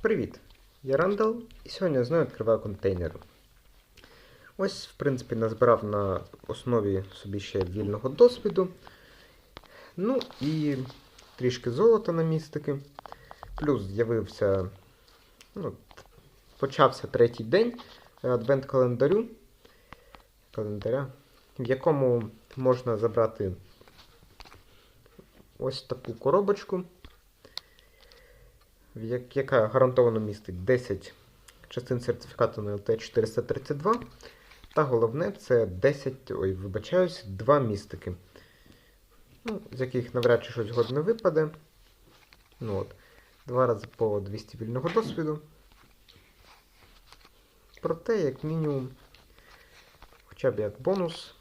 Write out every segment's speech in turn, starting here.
Привіт! Я Рандал і сьогодні я знову відкриваю контейнер. Ось, в принципі, назбирав на основі собі ще вільного досвіду. Ну і трішки золота на містики. Плюс з'явився. Ну, почався третій день адвент-календарю, календаря, в якому можна забрати ось таку коробочку яка гарантовано містить 10 частин сертифікату на LT432. Та головне це 10, ой, вибачаюсь, 2 містики. Ну, з яких навряд чи щось годне випаде. Ну, от. Два рази по 200 вільного досвіду. Проте, як мінімум, хоча б як бонус,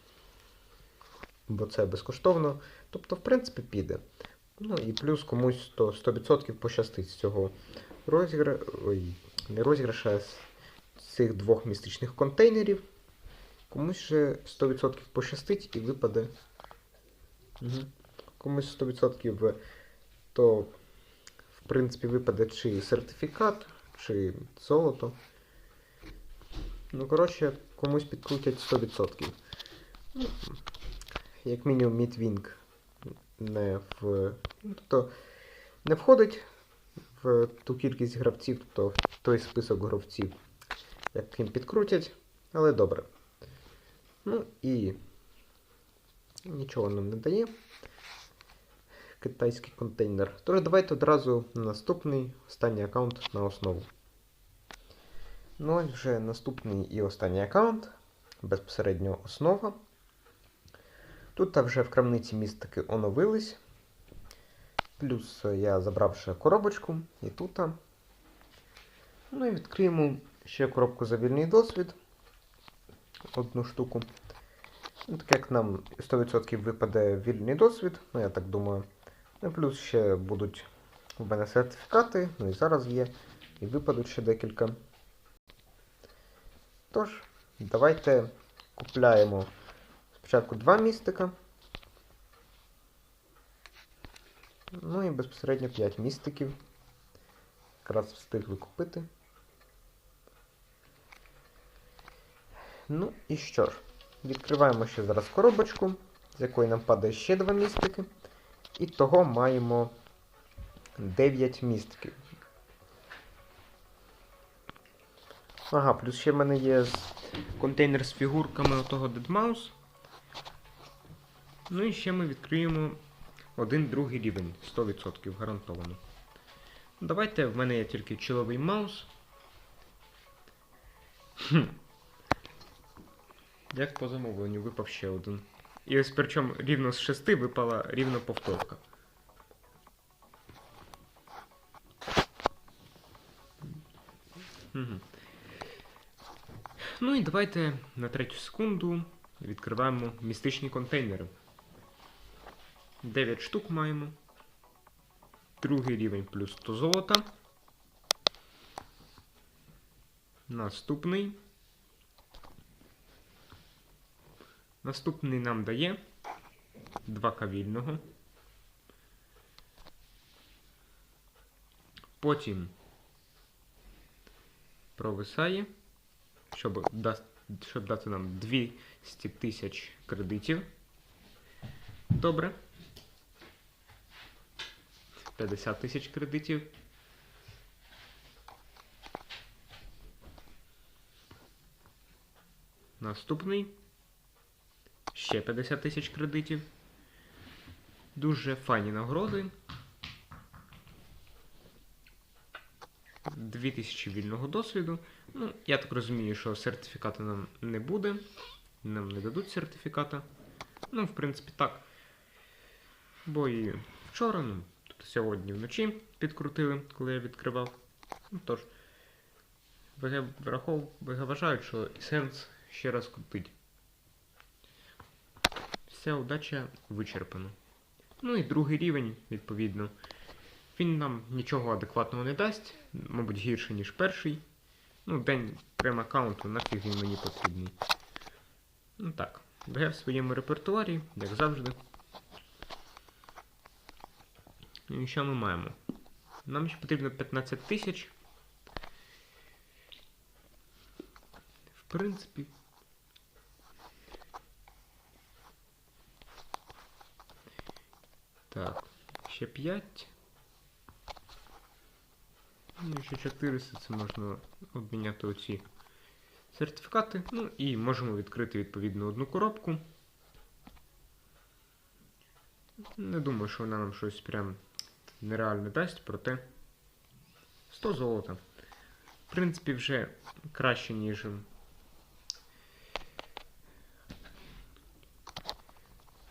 бо це безкоштовно. Тобто, в принципі, піде. Ну і плюс комусь то 100% пощастить з цього розігра... Ой, не розіграша, а з цих двох містичних контейнерів. Комусь же 100% пощастить і випаде. Угу. Комусь 100% то, в принципі, випаде чи сертифікат, чи золото. Ну, коротше, комусь підкрутять 100%. Ну, як мінімум, Мідвінг не в. Тобто не входить в ту кількість гравців, тобто в той список гравців, яким підкрутять, але добре. Ну і нічого нам не дає. Китайський контейнер. Тож давайте одразу на наступний останній аккаунт на основу. Ну ось вже наступний і останній аккаунт. Безпосередньо основа. Тут вже в крамниці містики оновились. Плюс я забрав ще коробочку і тут. Ну і відкриємо ще коробку за вільний досвід. Одну штуку. Ну, Так як нам 100% випаде вільний досвід, ну я так думаю. Ну плюс ще будуть у мене сертифікати, ну і зараз є. І випадуть ще декілька. Тож, давайте купляємо спочатку два містика. Ну і безпосередньо 5 містиків. Якраз встигли купити. Ну і що ж, відкриваємо ще зараз коробочку, з якої нам падає ще два містики. І того маємо 9 містиків. Ага, плюс ще в мене є контейнер з фігурками отого Dead Mouse. Ну і ще ми відкриємо один другий рівень 100% гарантовано. Давайте в мене є тільки чоловий маус. Хм. Як по замовленню випав ще один. І ось причому рівно з 6 випала рівно повторка. Ну і давайте на третю секунду відкриваємо містичні контейнери. 9 штук маємо. Другий рівень плюс 100 золота. Наступний. Наступний нам дає 2 кавільного. Потім провисає, щоб, дасть, щоб дати нам 200 тисяч кредитів. Добре. 50 тисяч кредитів. Наступний. Ще 50 тисяч кредитів. Дуже файні нагороди. 2000 вільного досвіду. Ну, я так розумію, що сертифіката нам не буде. Нам не дадуть сертифіката. Ну, в принципі, так. Бо і вчора, ну, тобто сьогодні вночі підкрутили, коли я відкривав. Ну тож, ВГ вважають, що сенс ще раз крутить. Вся удача вичерпана. Ну і другий рівень, відповідно. Він нам нічого адекватного не дасть, мабуть, гірше, ніж перший. Ну, день прем аккаунту нафіг він мені потрібний. Ну так, ВГ в своєму репертуарі, як завжди. Ну І що ми маємо? Нам ще потрібно 15 тисяч. В принципі. Так, ще 5. Ну, ще 400 це можна обміняти оці сертифікати. Ну і можемо відкрити відповідно одну коробку. Не думаю, що вона нам щось прям нереально дасть, проте 100 золота. В принципі, вже краще, ніж.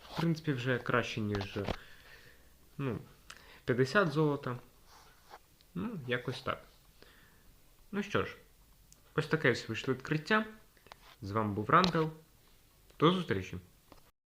В принципі, вже краще, ніж. Ну, 50 золота. Ну, якось так. Ну що ж, ось таке ось вийшло відкриття. З вами був Рангел. До зустрічі!